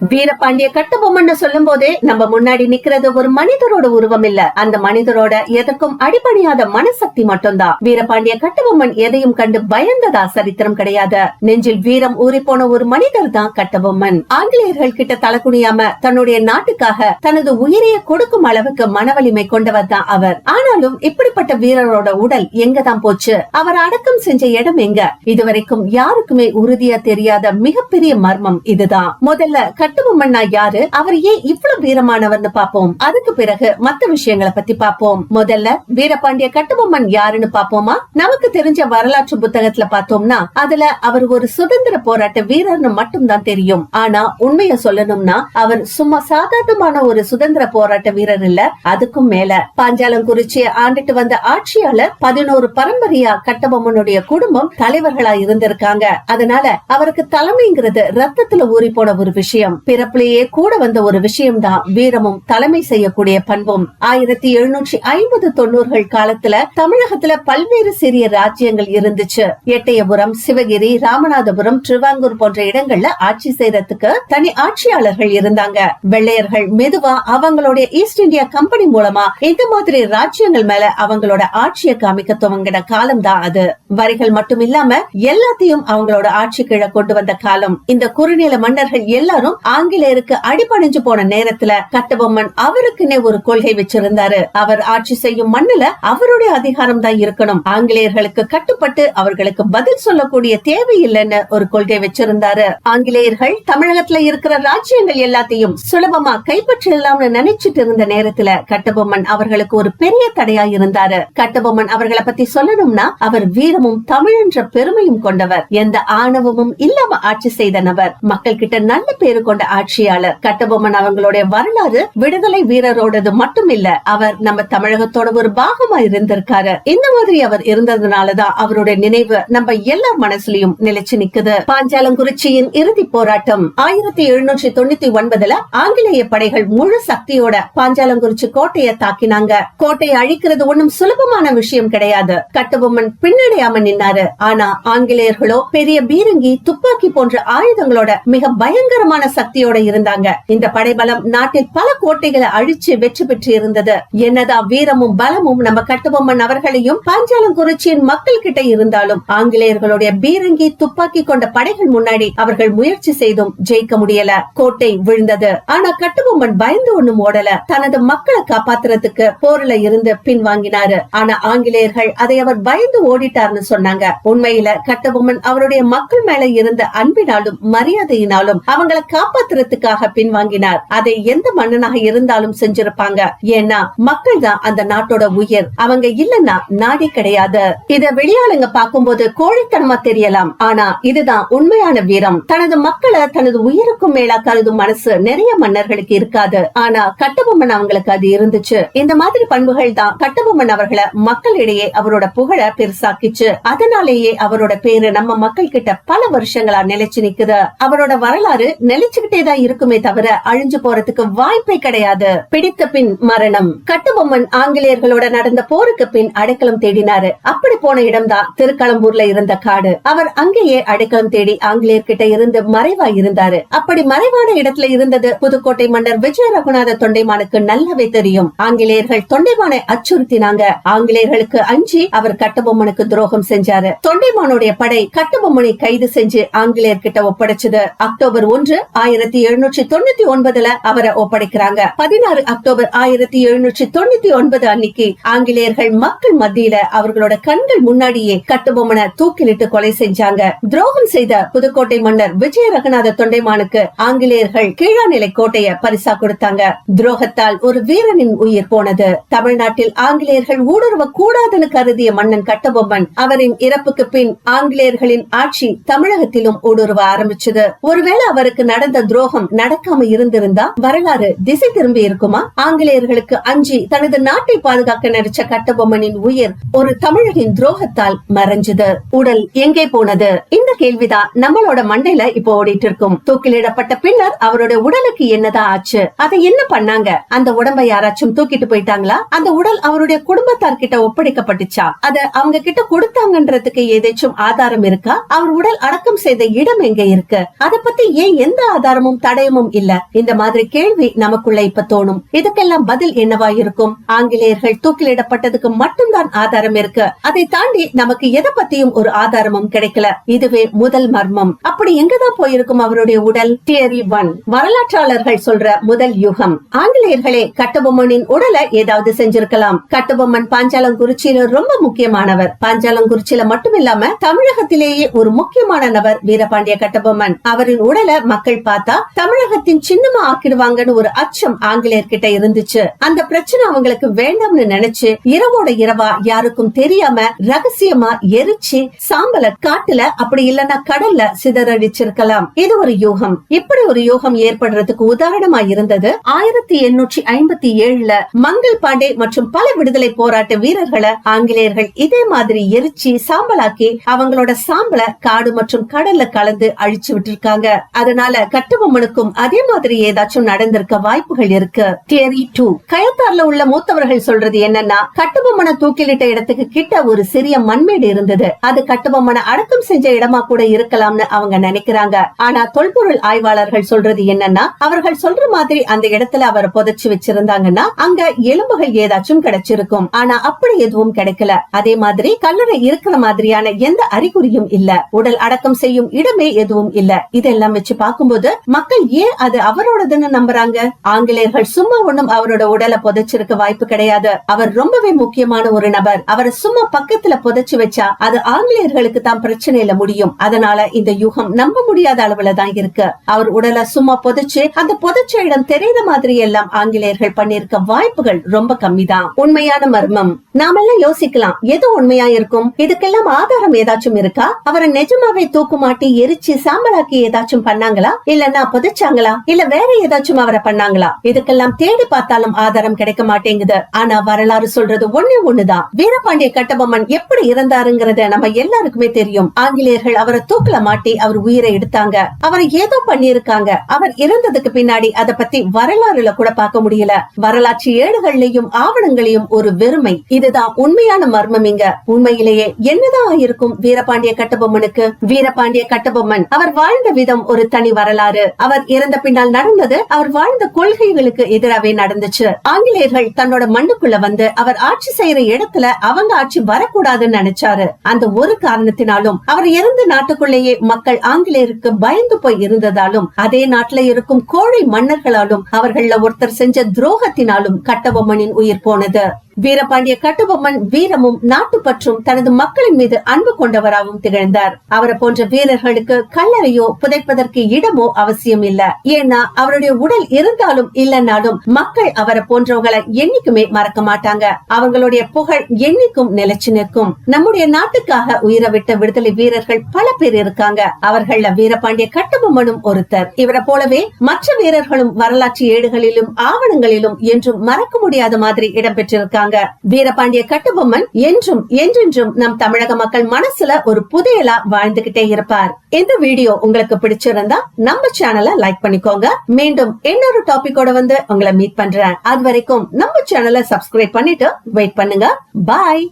வீரபாண்டிய கட்டபொம்மன் சொல்லும் போதே நம்ம முன்னாடி நிக்கிறது ஒரு மனிதரோட உருவம் இல்ல அந்த மனிதரோட எதற்கும் அடிபணியாத மனசக்தி மட்டும்தான். வீரபாண்டிய கட்டபொம்மன் எதையும் கண்டு பயந்ததா சரித்திரம் கிடையாது. நெஞ்சில் வீரம் ஊறி போன ஒரு மனிதர் தான் கட்டபொம்மன். ஆங்கிலேயர்கள் கிட்ட தலகுனியாம தன்னுடைய நாட்டுக்காக தனது உயிரையே கொடுக்கும் அளவுக்கு மனவலிமை கொண்டவர் தான் அவர். ஆனாலும் இப்படிப்பட்ட வீரரோட உடல் எங்கதான் போச்சு? அவர் அடக்கம் செஞ்ச இடம் எங்க? இதுவரைக்கும் யாருக்குமே உறுதியா தெரியாத மிகப்பெரிய மர்மம் இதுதான். முதல்ல கட்டுபொம்மன்னா யாரு? அவர் ஏன் இவ்வளவு வீரமானவர்னு பாப்போம் அதுக்கு பிறகு மத்த விஷயங்களை பத்தி பாப்போம் முதல்ல வீரபாண்டிய கட்டுபொம்மன் யாருன்னு பாப்போமா நமக்கு தெரிஞ்ச வரலாற்று புத்தகத்துல பார்த்தோம்னா அதுல அவர் ஒரு சுதந்திர போராட்ட வீரர்னு மட்டும் தான் தெரியும். ஆனா உண்மைய சொல்லணும்னா அவர் சும்மா சாதாரணமான ஒரு சுதந்திர போராட்ட வீரர் இல்ல. அதுக்கும் மேல பாஞ்சாலங்குறிச்சி ஆண்டுட்டு வந்த ஆட்சியாளர் பதினோரு பரம்பரையா கட்டபொம்மனுடைய குடும்பம் தலைவர்களா இருந்திருக்காங்க. அதனால அவருக்கு தலைமைங்கிறது ரத்தத்துல ஊறி போன ஒரு விஷயம். பிறப்பிலேயே கூட வந்த ஒரு விஷயம் தான் வீரமும் தலைமை செய்யக்கூடிய பண்பும். ஆயிரத்தி எழுநூற்றி ஐம்பது தொண்ணூறுகள் காலத்துல தமிழகத்துல பல்வேறு சிறிய ராஜ்யங்கள் இருந்துச்சு. எட்டயபுரம் சிவகிரி ராமநாதபுரம் திருவாங்கூர் போன்ற இடங்கள்ல ஆட்சி செய்யறதுக்கு தனி ஆட்சியாளர்கள் இருந்தாங்க. வெள்ளையர்கள் மெதுவா அவங்களுடைய ஈஸ்ட் இந்தியா கம்பெனி மூலமா இந்த மாதிரி ராஜ்யங்கள் மேல அவங்களோட ஆட்சியை காமிக்க துவங்கின காலம் தான் அது. வரிகள் மட்டும் இல்லாம எல்லாத்தையும் அவங்களோட ஆட்சி கீழே கொண்டு வந்த காலம். இந்த குறுநில மன்னர்கள் எல்லாரும் ஆங்கிலேயருக்கு அடிபணிஞ்சு போன நேரத்துல கட்டபொம்மன் அவருக்குன்னே ஒரு கொள்கை வச்சிருந்தாரு. அவர் ஆட்சி செய்யும் மண்ணுல அவருடைய அதிகாரம் தான் இருக்கணும். ஆங்கிலேயர்களுக்கு கட்டுப்பட்டு அவர்களுக்கு பதில் சொல்லக்கூடிய தேவையில்லைன்னு ஒரு கொள்கை வச்சிருந்தாரு. ஆங்கிலேயர்கள் தமிழகத்துல இருக்கிற ராஜ்யங்கள் எல்லாத்தையும் சுலபமா கைப்பற்றிடலாம்னு நினைச்சிட்டு இருந்த நேரத்துல கட்டபொம்மன் அவர்களுக்கு ஒரு பெரிய தடையா இருந்தாரு. கட்டபொம்மன் அவர்களை பத்தி சொல்லணும்னா அவர் வீரமும் தமிழ் என்ற பெருமையும் கொண்டவர். எந்த ஆணவமும் இல்லாம ஆட்சி செய்த நபர். மக்கள் கிட்ட நல்ல பேரு கொண்ட ஆட்சியாளர் கட்டபொம்மன் அவங்களுடைய வரலாறு விடுதலை வீரரோடது மட்டும் இல்ல அவர் நம்ம தமிழகத்தோட ஒரு பாகமா இருந்திருக்காரு. இந்த மாதிரி அவர் இருந்ததுனாலதான் அவருடைய நினைவு நம்ம எல்லார் மனசுலயும் நிலைச்சு நிக்குது. பாஞ்சாலங்குறிச்சியின் இறுதி போராட்டம் ஆயிரத்தி எழுநூற்றி தொண்ணூத்தி ஒன்பதுல ஆங்கிலேய படைகள் முழு சக்தியோட பாஞ்சாலங்குறிச்சி கோட்டையை தாக்கினாங்க. கோட்டையை அழிக்கிறது ஒன்னும் சுலபமான விஷயம் கிடையாது. கட்டபொம்மன் பின்னடையாம நின்னாரு. ஆனா ஆங்கிலேயர்களோ பெரிய பீரங்கி துப்பாக்கி போன்ற ஆயுதங்களோட மிக பயங்கரமான சக்தியோட இருந்தாங்க. இந்த படைபலம் நாட்டில் பல கோட்டைகளை அழிச்சு வெற்றி பெற்று இருந்தது. என்னதான் வீரமும் பலமும் நம்ம கட்டுபொம்மன் அவர்களையும் பாஞ்சாலங்குறிச்சியின் மக்கள் கிட்ட இருந்தாலும் ஆங்கிலேயர்களுடைய பீரங்கி துப்பாக்கி கொண்ட படைகள் முன்னாடி அவர்கள் முயற்சி செய்தும் ஜெயிக்க முடியல. கோட்டை விழுந்தது. ஆனா கட்டுபொம்மன் பயந்து ஒண்ணும் ஓடல. தனது மக்களை காப்பாத்துறதுக்கு போர்ல இருந்து பின்வாங்கினாரு. ஆனா ஆங்கிலேயர்கள் அதை அவர் பயந்து ஓடிட்டார்னு சொன்னாங்க. உண்மையில கட்டபொம்மன் அவருடைய மக்கள் மேல இருந்த அன்பினாலும் மரியாதையினாலும் அவங்களை காப்பாத்துறதுக்காக பின்வாங்கினார். அதை எந்த மன்னனாக இருந்தாலும் செஞ்சிருப்பாங்க. ஏன்னா மக்கள் தான் அந்த நாட்டோட உயிர். அவங்க இல்லன்னா நாடே கிடையாது. இத வெளியாளுங்க பார்க்கும்போது கோழித்தனமா தெரியலாம். ஆனா இதுதான் உண்மையான வீரம். தனது மக்களை தனது உயிருக்கும் மேலா கருதும் மனசு நிறைய மன்னர்களுக்கு இருக்காது. ஆனா கட்டபொம்மன் அவங்களுக்கு அது இருந்துச்சு. இந்த மாதிரி பண்புகள் தான் கட்டபொம்மன் அவர்களை மக்களிடையே அவரோட புகழ பெருசாக்கிச்சு. அதனாலேயே அவரோட பேரு நம்ம மக்கள் கிட்ட பல வருஷங்களா நிலைச்சு நிக்குது. அவரோட வரலாறு நிலைச்சு நிலைச்சுக்கிட்டே தான் இருக்குமே தவிர அழிஞ்சு போறதுக்கு வாய்ப்பே கிடையாது. பிடித்த பின் மரணம். கட்டுபொம்மன் ஆங்கிலேயர்களோட நடந்த போருக்கு பின் அடைக்கலம் தேடினாரு. அப்படி போன இடம்தான் திருக்களம்பூர்ல இருந்த காடு. அவர் அங்கேயே அடைக்கலம் தேடி ஆங்கிலேயர் கிட்ட இருந்து மறைவா இருந்தாரு. அப்படி மறைவான இடத்துல இருந்தது புதுக்கோட்டை மன்னர் விஜய ரகுநாத தொண்டைமானுக்கு நல்லாவே தெரியும். ஆங்கிலேயர்கள் தொண்டைமானை அச்சுறுத்தினாங்க. ஆங்கிலேயர்களுக்கு அஞ்சி அவர் கட்டபொம்மனுக்கு துரோகம் செஞ்சாரு. தொண்டைமானுடைய படை கட்டபொம்மனை கைது செஞ்சு ஆங்கிலேயர்கிட்ட ஒப்படைச்சது. அக்டோபர் ஒன்று ஆயிரத்தி எழுநூற்றி தொண்ணூத்தி ஒன்பதுல அவரை ஒப்படைக்கிறாங்க. பதினாறு அக்டோபர் ஆயிரத்தி எழுநூற்றி தொண்ணூத்தி ஒன்பது அன்னைக்கு ஆங்கிலேயர்கள் மக்கள் மத்தியில அவர்களோட கண்கள் முன்னாடியே கட்டுபொம்மனை தூக்கிலிட்டு கொலை செஞ்சாங்க. துரோகம் செய்த புதுக்கோட்டை மன்னர் விஜய ரகுநாத தொண்டைமானுக்கு ஆங்கிலேயர்கள் கீழாநிலை கோட்டைய பரிசா கொடுத்தாங்க. துரோகத்தால் ஒரு வீரனின் உயிர் போனது. தமிழ்நாட்டில் ஆங்கிலேயர்கள் ஊடுருவ கூடாதுன்னு கருதிய மன்னன் கட்டபொம்மன் அவரின் இறப்புக்கு பின் ஆங்கிலேயர்களின் ஆட்சி தமிழகத்திலும் ஊடுருவ ஆரம்பிச்சது. ஒருவேளை அவருக்கு நடந்த துரோகம் நடக்காம இருந்திருந்தா வரலாறு திசை திரும்பி இருக்குமா? ஆங்கிலேயர்களுக்கு அஞ்சி தனது நாட்டை பாதுகாக்க நடிச்ச கட்டபொம்மனின் உயிர் ஒரு தமிழரின் துரோகத்தால் மறைஞ்சது. உடல் எங்கே போனது? இந்த கேள்விதான் நம்மளோட மண்டையில இப்போ ஓடிட்டு இருக்கும் தூக்கிலிடப்பட்ட பின்னர் அவருடைய உடலுக்கு என்னதான் ஆச்சு? அதை என்ன பண்ணாங்க? அந்த உடம்பை யாராச்சும் தூக்கிட்டு போயிட்டாங்களா? அந்த உடல் அவருடைய குடும்பத்தார் கிட்ட ஒப்படைக்கப்பட்டுச்சா? அத அவங்க கிட்ட கொடுத்தாங்கன்றதுக்கு ஏதேச்சும் ஆதாரம் இருக்கா? அவர் உடல் அடக்கம் செய்த இடம் எங்க இருக்கு? அத பத்தி ஏன் எந்த ஆதாரம் ஆதாரமும் தடயமும் இல்ல. இந்த மாதிரி கேள்வி நமக்குள்ள இப்ப தோணும். இதுக்கெல்லாம் பதில் என்னவா இருக்கும் ஆங்கிலேயர்கள் தூக்கிலிடப்பட்டதுக்கு மட்டும்தான் ஆதாரம் இருக்கு. அதை தாண்டி நமக்கு எதை பத்தியும் ஒரு ஆதாரமும் கிடைக்கல. இதுவே முதல் மர்மம். அப்படி எங்கதான் போயிருக்கும் அவருடைய உடல்? Theory one. வரலாற்றாளர்கள் சொல்ற முதல் யுகம். ஆங்கிலேயர்களே கட்டபொம்மனின் உடலை ஏதாவது செஞ்சிருக்கலாம். கட்டபொம்மன் பாஞ்சாலங்குறிச்சியில ரொம்ப முக்கியமானவர். பாஞ்சாலங்குறிச்சியில மட்டும் இல்லாம தமிழகத்திலேயே ஒரு முக்கியமான நபர் வீரபாண்டிய கட்டபொம்மன். அவரின் உடலை மக்கள் பார்த்தா பார்த்தா தமிழகத்தின் சின்னமா ஆக்கிடுவாங்கன்னு ஒரு அச்சம் ஆங்கிலேயர்கிட்ட இருந்துச்சு. அந்த பிரச்சனை அவங்களுக்கு வேண்டாம்னு நினைச்சு இரவோட இரவா யாருக்கும் தெரியாம ரகசியமா எரிச்சு சாம்பல காட்டுல அப்படி இல்லன்னா கடல்ல சிதறடிச்சிருக்கலாம். இது ஒரு யூகம். இப்படி ஒரு யூகம் ஏற்படுறதுக்கு உதாரணமா இருந்தது ஆயிரத்தி எண்ணூற்றி ஐம்பத்தி ஏழுல மங்கள் பாண்டே மற்றும் பல விடுதலை போராட்ட வீரர்களை ஆங்கிலேயர்கள் இதே மாதிரி எரிச்சு சாம்பலாக்கி அவங்களோட சாம்பல காடு மற்றும் கடல்ல கலந்து அழிச்சு விட்டு இருக்காங்க அதனால கட்டுபொம்மனுக்கும் அதே மாதிரி ஏதாச்சும் நடந்திருக்க வாய்ப்புகள் இருக்கு? தியரி டூ கயத்தார்ல உள்ள மூத்தவர்கள் சொல்றது என்னன்னா கட்டுபொம்மனை தூக்கிலிட்ட இடத்துக்கு கிட்ட ஒரு சிறிய மண்மேடு இருந்தது. அது கட்டுபொம்மனை அடக்கம் செஞ்ச இடமா கூட இருக்கலாம்னு அவங்க நினைக்கிறாங்க. ஆனா தொல்பொருள் ஆய்வாளர்கள் சொல்றது என்னன்னா அவர்கள் சொல்ற மாதிரி அந்த இடத்துல அவரை புதைச்சு வச்சிருந்தாங்கன்னா அங்க எலும்புகள் ஏதாச்சும் கிடைச்சிருக்கும். ஆனா அப்படி எதுவும் கிடைக்கல. அதே மாதிரி கல்லறை இருக்கிற மாதிரியான எந்த அறிகுறியும் இல்ல. உடல் அடக்கம் செய்யும் இடமே எதுவும் இல்ல. இதெல்லாம் வச்சு பார்க்கும்போது மக்கள் ஏன் அது அவரோடதுன்னு நம்புறாங்க? ஆங்கிலேயர்கள் சும்மா ஒண்ணும் அவரோட உடலை புதைச்சிருக்க வாய்ப்பு கிடையாது. அவர் ரொம்பவே முக்கியமான ஒரு நபர். அவரை சும்மா பக்கத்துல புதைச்சு வச்சா அது ஆங்கிலேயர்களுக்கு தான் பிரச்சனையில முடியும். அதனால இந்த யுகம் நம்ப முடியாத அளவுல தான் இருக்கு. அவர் உடலை சும்மா புதைச்சு அந்த புதைச்ச இடம் தெரியுற மாதிரி எல்லாம் ஆங்கிலேயர்கள் பண்ணிருக்க வாய்ப்புகள் ரொம்ப கம்மி தான் உண்மையான மர்மம். நாமெல்லாம் யோசிக்கலாம் எது உண்மையா இருக்கும்? இதுக்கெல்லாம் ஆதாரம் ஏதாச்சும் இருக்கா? அவரை நிஜமாவே தூக்குமாட்டி எரிச்சு சாம்பலாக்கி ஏதாச்சும் பண்ணாங்களா? இல்லன்னா புதைச்சாங்களா? இல்ல வேற ஏதாச்சும் அவரை பண்ணாங்களா? இதுக்கெல்லாம் தேடி பார்த்தாலும் ஆதாரம் கிடைக்க மாட்டேங்குது. ஆனா வரலாறு சொல்றது ஒண்ணு ஒண்ணுதான். வீரபாண்டிய கட்டபொம்மன் எப்படி இருந்தாருங்கிறத நம்ம எல்லாருக்குமே தெரியும். ஆங்கிலேயர்கள் அவரை தூக்கல மாட்டி அவர் உயிரை எடுத்தாங்க. அவரை ஏதோ பண்ணிருக்காங்க அவர் இறந்ததுக்கு பின்னாடி அத பத்தி வரலாறுல கூட பார்க்க முடியல. வரலாற்று ஏடுகள்லயும் ஆவணங்களையும் ஒரு வெறுமை. இதுதான் உண்மையான மர்மம் இங்க. உண்மையிலேயே என்னதான் ஆயிருக்கும் வீரபாண்டிய கட்டபொம்மனுக்கு? வீரபாண்டிய கட்டபொம்மன் அவர் வாழ்ந்த விதம் ஒரு தனி வரலாறு. அவர் இறந்த பின்னால் நடந்தது அவர் வாழ்ந்த கொள்கைகளுக்கு எதிராகவே நடந்துச்சு. ஆங்கிலேயர்கள் தன்னோட மண்ணுக்குள்ள வந்து அவர் ஆட்சி செய்யற இடத்துல அவங்க ஆட்சி வரக்கூடாதுன்னு நினைச்சாரு. அந்த ஒரு காரணத்தினாலும் அவர் இறந்த நாட்டுக்குள்ளேயே மக்கள் ஆங்கிலேயருக்கு பயந்து போய் இருந்ததாலும் அதே நாட்டுல இருக்கும் கோழை மன்னர்களாலும் அவர்கள ஒருத்தர் செஞ்ச துரோகத்தினாலும் கட்டபொம்மனின் உயிர் போனது. வீரபாண்டிய கட்டுபொம்மன் வீரமும் நாட்டுப்பற்றும் தனது மக்களின் மீது அன்பு கொண்டவராகவும் திகழ்ந்தார். அவரை போன்ற வீரர்களுக்கு கல்லறையோ புதைப்பதற்கு இடமோ அவசியம் இல்ல. ஏன்னா அவருடைய உடல் இருந்தாலும் இல்லைனாலும் மக்கள் அவரை போன்றவங்களை என்னைக்குமே மறக்க மாட்டாங்க. அவங்களுடைய புகழ் என்னைக்கும் நிலைச்சு நிற்கும். நம்முடைய நாட்டுக்காக உயிரை விட்ட விடுதலை வீரர்கள் பல பேர் இருக்காங்க. அவர்கள வீரபாண்டிய கட்டுபொம்மனும் ஒருத்தர். இவரை போலவே மற்ற வீரர்களும் வரலாற்று ஏடுகளிலும் ஆவணங்களிலும் என்றும் மறக்க முடியாத மாதிரி இடம்பெற்றிருக்காங்க. வீரபாண்டிய கட்டபொம்மன் என்றும் என்றென்றும் நம் தமிழக மக்கள் மனசுல ஒரு புதையலா வாழ்ந்துகிட்டே இருப்பார். இந்த வீடியோ உங்களுக்கு பிடிச்சிருந்தா நம்ம சேனலை லைக் பண்ணிக்கோங்க. மீண்டும் இன்னொரு டாபிக்கோட வந்து உங்களை மீட் பண்றேன். அது வரைக்கும் நம்ம சேனலை சப்ஸ்கிரைப் பண்ணிட்டு வெயிட் பண்ணுங்க. பாய்